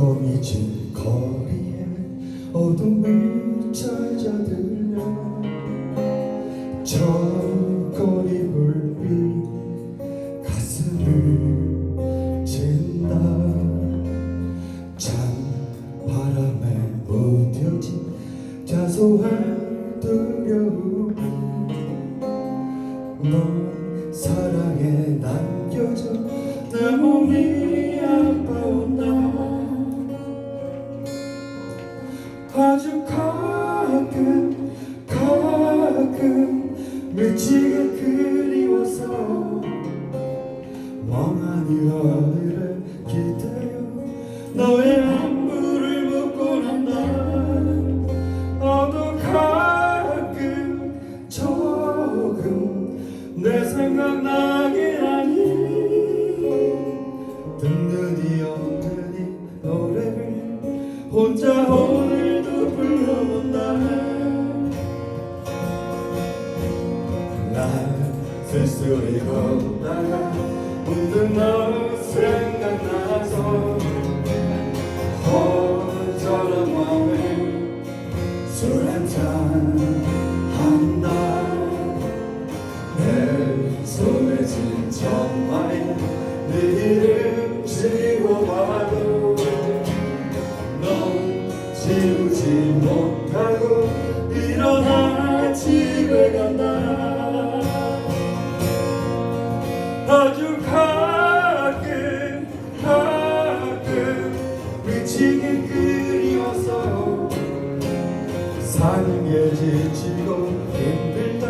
거미진 거리에 어둠이 찾아들며 천거리 불빛 가슴을 친다. 찬 바람에 무뎌진 자소한 두려움 넌 사랑에 남겨져 내 몸이 아파워 아주 가끔 가끔 미치게 그리워서 멍하니 하늘을 기대어 너의 안부를 묻곤 한다 어도 가끔 조금 내 생각나 쓸쓸히 걷다가 문득 너 생각나서 허전한 마음에 술 한잔 한다. 내 손에 쥔네 이름 지워봐도 넌 지우지 못하고 일어나 집에 간다 미치게 그리워서 사는 게 지치고 힘들다.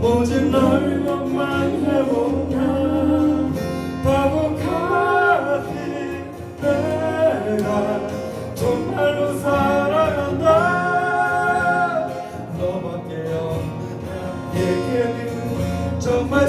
오직 널만 해본다 바보 같은 내가 정말로 사랑한다. 너밖에 없는 나에게는 정말